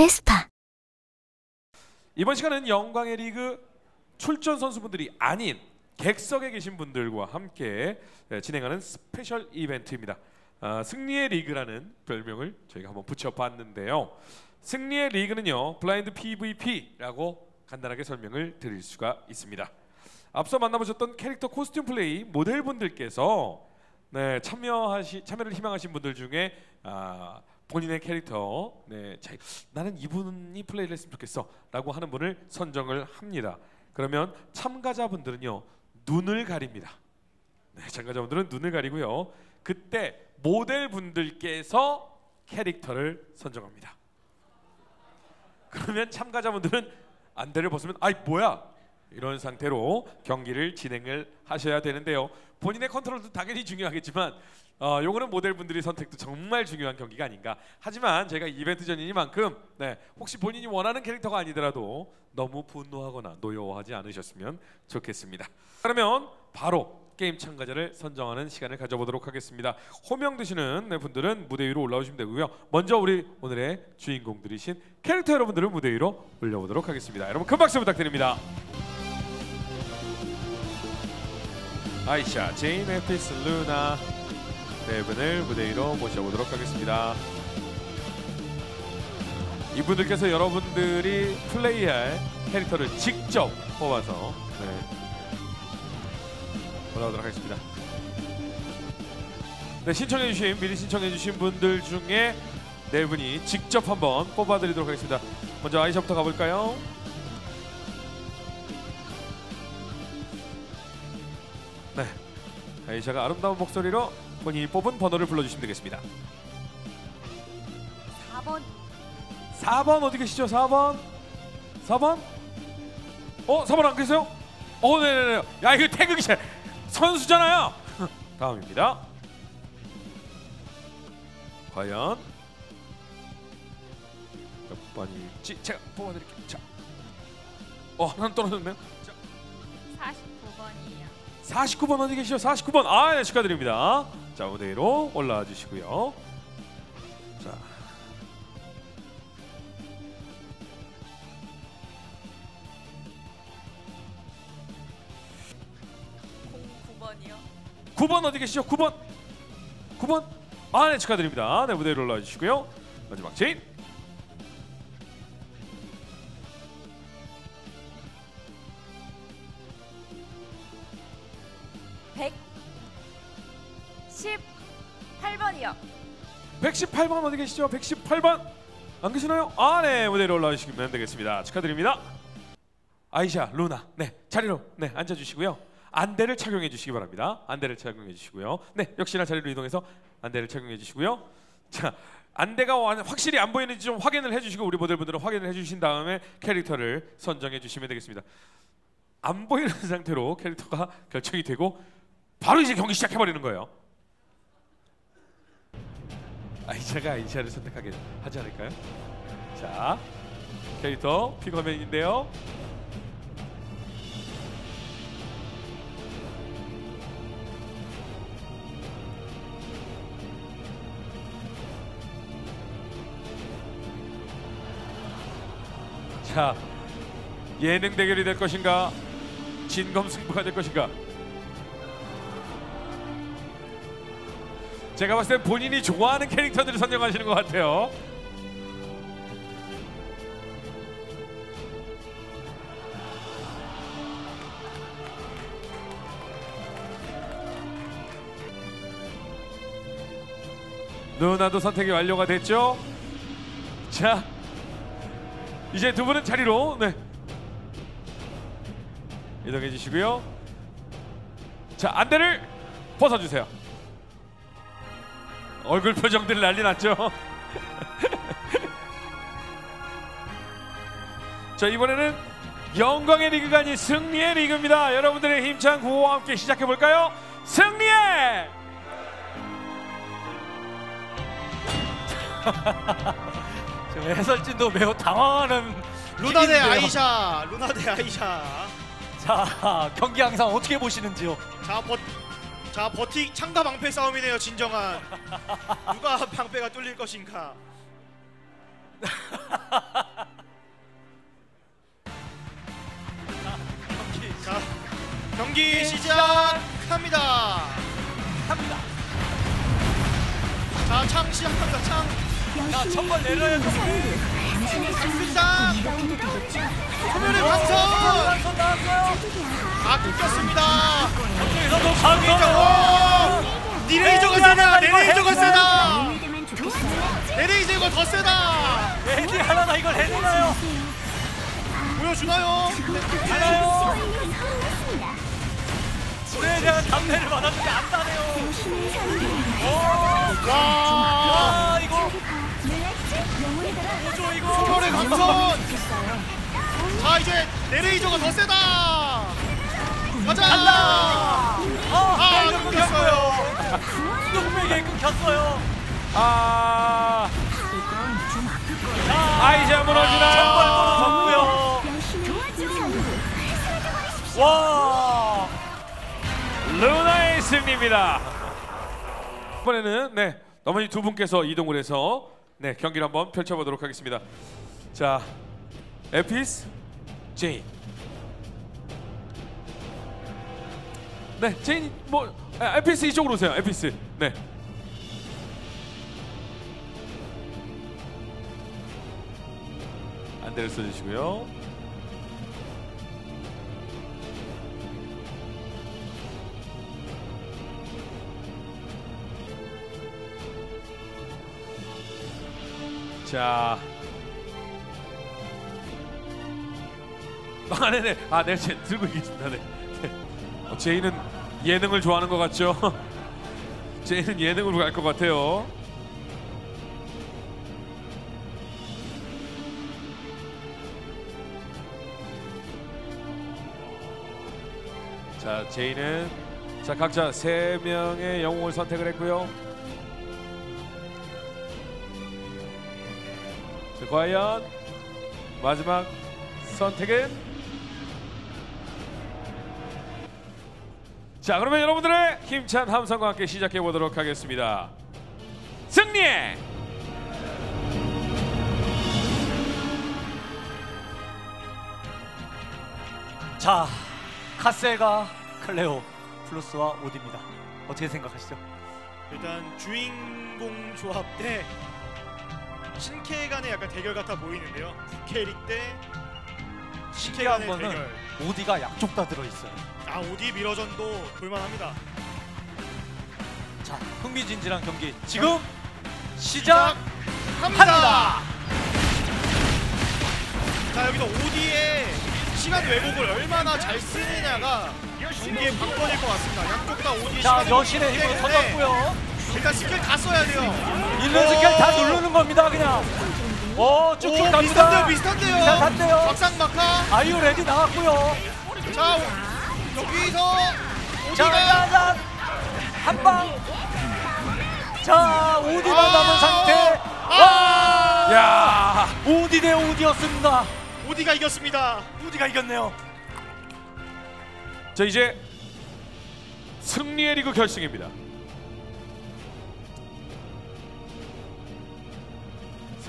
베스파 이번 시간은 영광의 리그 출전 선수분들이 아닌 객석에 계신 분들과 함께 예, 진행하는 스페셜 이벤트입니다. 아, 승리의 리그라는 별명을 저희가 한번 붙여봤는데요. 승리의 리그는요 블라인드 PVP라고 간단하게 설명을 드릴 수가 있습니다. 앞서 만나보셨던 캐릭터 코스튬 플레이 모델분들께서 네, 참여하시 참여를 희망하신 분들 중에 아, 본인의 캐릭터 네, 자, 나는 이분이 플레이를 했으면 좋겠어라고 하는 분을 선정을 합니다. 그러면 참가자분들은요 눈을 가립니다. 네, 참가자분들은 눈을 가리고요. 그때 모델분들께서 캐릭터를 선정합니다. 그러면 참가자분들은 안대를 벗으면 아이 뭐야 이런 상태로 경기를 진행을 하셔야 되는데요. 본인의 컨트롤도 당연히 중요하겠지만 어, 요거는 모델분들이 선택도 정말 중요한 경기가 아닌가. 하지만 제가 이벤트 전이니만큼 네, 혹시 본인이 원하는 캐릭터가 아니더라도 너무 분노하거나 노여워하지 않으셨으면 좋겠습니다. 그러면 바로 게임 참가자를 선정하는 시간을 가져보도록 하겠습니다. 호명 되시는 네, 분들은 무대 위로 올라오시면 되고요. 먼저 우리 오늘의 주인공들이신 캐릭터 여러분들을 무대 위로 올려보도록 하겠습니다. 여러분 큰 박수 부탁드립니다. 아이샤, 제인, 에피스, 루나 네 분을 무대 위로 모셔보도록 하겠습니다. 이분들께서 여러분들이 플레이할 캐릭터를 직접 뽑아서 네, 올라오도록 하겠습니다. 네, 신청해주신 미리 신청해주신 분들 중에 네 분이 직접 한번 뽑아드리도록 하겠습니다. 먼저 아이샤부터 가볼까요? 아이샤가 아름다운 목소리로 본인이 뽑은 번호를 불러주시면 되겠습니다. 4번 4번 어디 계시죠? 4번 4번 어? 4번 안 계세요? 어 네네네 야 이거 태극이 잘 선수잖아요 다음입니다 과연 몇 번일지 제가 뽑아드릴게요 자. 어 하나 떨어졌네요 자, 49번이에요 49번 어디 계시죠? 49번. 아 네, 축하드립니다. 자 무대 위로 올라와 주시고요. 자. 09번이요? 9번 어디 계시죠? 9번. 9번. 아 네 축하드립니다. 네 무대 위로 올라와 주시고요. 마지막 제인 118번이요. 118번 어디 계시죠? 118번. 안 계시나요? 아 네. 무대 위로 올라와 주시면 되겠습니다. 축하드립니다. 아이샤 루나. 네 자리로 네 앉아 주시고요. 안대를 착용해 주시기 바랍니다. 안대를 착용해 주시고요. 네 역시나 자리로 이동해서 안대를 착용해 주시고요. 자 안대가 완- 확실히 안 보이는지 좀 확인을 해주시고 우리 모델분들은 확인을 해주신 다음에 캐릭터를 선정해 주시면 되겠습니다. 안 보이는 상태로 캐릭터가 결정이 되고 바로 이제 경기 시작해 버리는 거예요. 아이샤가 아이샤를 선택하게 하지 않을까요? 자 캐릭터 픽화면인데요. 자 예능 대결이 될 것인가? 진검승부가 될 것인가 제가 봤을 땐 본인이 좋아하는 캐릭터들을 선정하시는 것 같아요 누나도 선택이 완료가 됐죠? 자 이제 두 분은 자리로 네 이동해 주시고요. 자 안대를 벗어주세요. 얼굴 표정들 난리 났죠. 자 이번에는 영광의 리그가 아닌 승리의 리그입니다. 여러분들의 힘찬 구호와 함께 시작해 볼까요? 승리의 지금 해설진도 매우 당황하는 루나 대 기분인데요. 아이샤 루나 대 아이샤 자 경기 항상 어떻게 보시는지요? 자, 버, 자 버티 창과 방패 싸움이네요 진정한. 누가 방패가 뚫릴 것인가. 자 경기 네, 시작합니다. 합니다. 자창 시작합니다 창 야 정말 내려야 돼 완성. 완성 나왔어요. 아, 끊겼습니다. 저쪽에서도 강경. 오! 니레이저가 세다. 내 레이저가 세다. 내 레이저가 더 세다. 레디 하나가 이걸 해내나요? 보여주나요? 하나요? 불에 대한 담배를 받았는데 안 따네요. 오, 와. 뭐죠 이거? 소면의 강선. 자, 이제 내레이저가 더 세다. 가자. 아, 아, 끊겼어요. 뚝배기에 끊겼어요. 아 자, 아이자 무너지나요? 정말 떨어졌고요. 와. 루나의 승리입니다. 이번에는 네 어머니 두 분께서 이동을 해서 네 경기를 한번 펼쳐보도록 하겠습니다. 자 에피스 제인. 네 제인 뭐 아, 에피스 이쪽으로 오세요. 에피스 네. 안대를 써주시고요. 자. 아, 네네. 아, 네, 제 들고 있겠습니다. 네. 네. 어, 제이는 예능을 좋아하는 것 같죠? 제이는 예능으로 갈 것 같아요. 자, 제이는 자 각자 세 명의 영웅을 선택을 했고요. 과연 마지막 선택은 자 그러면 여러분들의 힘찬 함성과 함께 시작해 보도록 하겠습니다. 승리! 자, 카셀과 클레오 플러스와 오디입니다. 어떻게 생각하시죠? 일단 주인공 조합 대 신캐 간의 약간 대결 같아 보이는데요. 캐릭 대 신캐 간의 거는 대결. 오디가 양쪽 다 들어 있어요. 아 오디 미러전도 볼만합니다. 자, 흥미진진한 경기 지금 시작. 합니다. 자 여기서 오디의 시간 왜곡을 얼마나 잘 쓰느냐가 경기의 관건일 것 같습니다. 양쪽 다 오디 자, 시간 여신의 힘으로 터졌고요. 일단 스킬 다 써야 돼요. 있는 스킬 다 누르는 겁니다, 그냥. 오, 쭉쭉 오, 갑니다. 비슷한데요, 비슷한데요. 비슷한데요. 막상 막하. 아이유 레디 나왔고요. 자 여기서 자, 오디가 한 방. 자, 오디만 남은 상태. 아! 야! 오디 대 오디였습니다. 오디가 이겼습니다. 오디가 이겼네요. 자 이제 승리의 리그 결승입니다.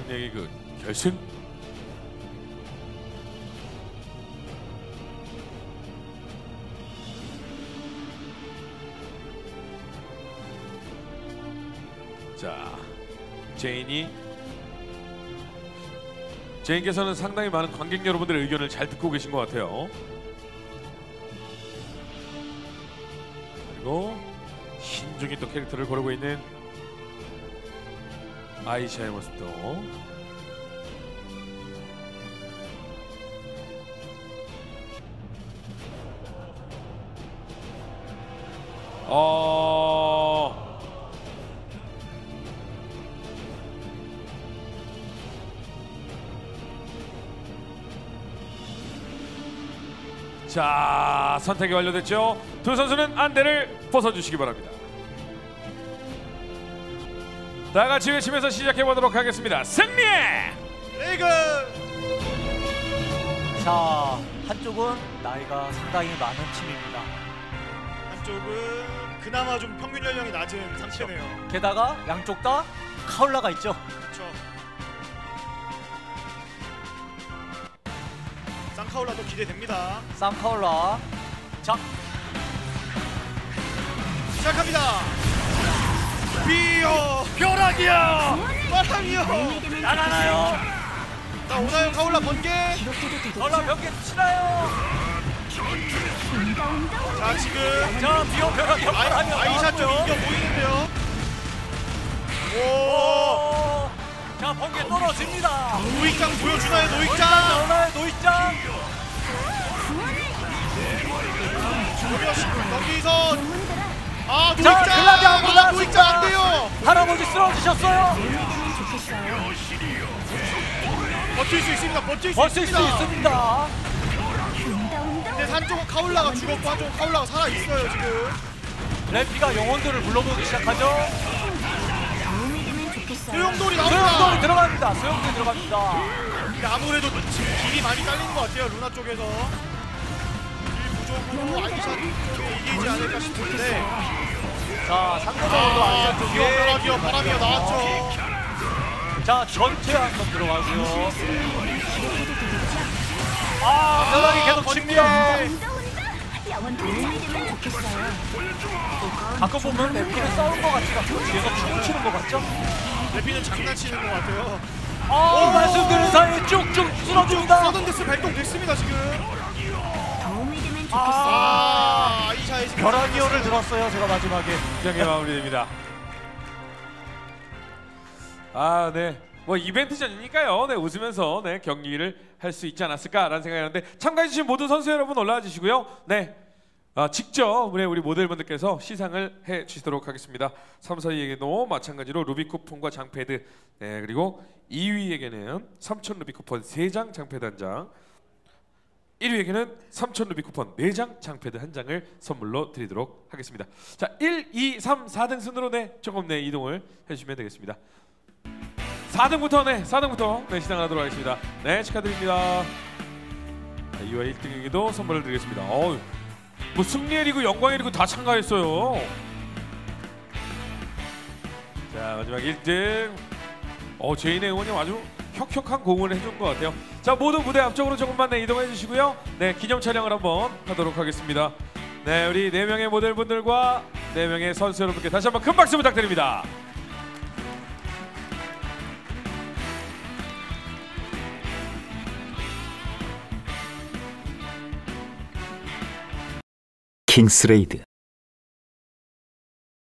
승리의 리그 결승. 자 제인이 제인께서는 상당히 많은 관객 여러분들의 의견을 잘 듣고 계신 것 같아요. 그리고 신중히 또 캐릭터를 고르고 있는 아이샤의 모습도 어... 자 선택이 완료됐죠. 두 선수는 안대를 벗어주시기 바랍니다. 다 같이 외치면서 시작해 보도록 하겠습니다. 승리! 레이그 자, 한쪽은 나이가 상당히 많은 팀입니다. 한쪽은 그나마 좀 평균 연령이 낮은 상태네요. 게다가 양쪽 다 카울라가 있죠. 그렇죠. 쌍카울라도 기대됩니다. 쌈 카울라. 자, 시작합니다. 비어 벼락이야. 바람이요. 나가나요? 자 오나요 가올라 번개. 전라 몇개 치나요? 자 지금 자 비어 벼락이 바람이 아이샤 쪽 인격 보이는데요. 오 오. 자 번개 떨어집니다. 노익장 보여주나요 노익장. 나오나요 노이짱? 여기서 아 자, 노익장. 글라디 앞으로 아, 나왔습니다. 노익장 안 돼요. 할아버지 쓰러지셨어요? 버틸 수 있습니다. 버틸 수 버틸 수 있습니다. 있습니다. 근데 한쪽은 카울라가 죽었고 한쪽은 카울라가 살아 있어요 지금. 래피가 영혼들을 불러보기 시작하죠. 소용돌이 소용돌이 나옵니다. 들어갑니다. 소용돌이 들어갑니다. 근데 아무래도 지금 길이 많이 딸리는 것 같아요 루나 쪽에서. 아이샤 쪽에 이기지 않을까 싶은데. 자 상대적으로 아이샤 쪽에 기어 바람이요 나왔죠. 자 전체 한번 들어가고요. 아 벼락이 계속. 칩니다. 가끔 보면 래피는 싸운 것 같지가 않고 뒤에서 춤을 추는 것 같죠? 레피는 장난치는 것 같아요. 아 말씀드린 사이에 쭉쭉 쓰러집니다. 서든데스 발동됐습니다 지금. 아아 아이샤의 지금 벼락이어를 들었어요 제가 마지막에. 경기 마무리됩니다. 아, 네. 뭐 이벤트전이니까요. 네, 웃으면서 네, 경기를 할 수 있지 않았을까라는 생각이 드는데 참가해 주신 모든 선수 여러분 올라와 주시고요. 네. 아, 직접 우리 우리 모델분들께서 시상을 해 주시도록 하겠습니다. 3, 4위에게도 마찬가지로 루비 쿠폰과 장패드 네, 그리고 2위에게는 3천 루비 쿠폰 3장 장패드 1장 1위에게는 3천 루비 쿠폰 4장 장패드 한 장을 선물로 드리도록 하겠습니다. 자, 1, 2, 3, 4등 순으로 네 조금 네 이동을 해주시면 되겠습니다. 4등부터 네 4등부터 네 시작하도록 하겠습니다. 네 축하드립니다. 자, 2와 1등에게도 선물을 드리겠습니다. 어우, 뭐 승리의 리그, 영광의 리그 다 참가했어요. 자 마지막 1등. 어 제인의 의원님 아주 혁혁한 공을 해준 것 같아요. 자 모두 무대 앞쪽으로 조금만 네, 이동해 주시고요. 네 기념 촬영을 한번 하도록 하겠습니다. 네 우리 네 명의 모델분들과 네 명의 선수 여러분께 다시 한번 큰 박수 부탁드립니다. 킹스레이드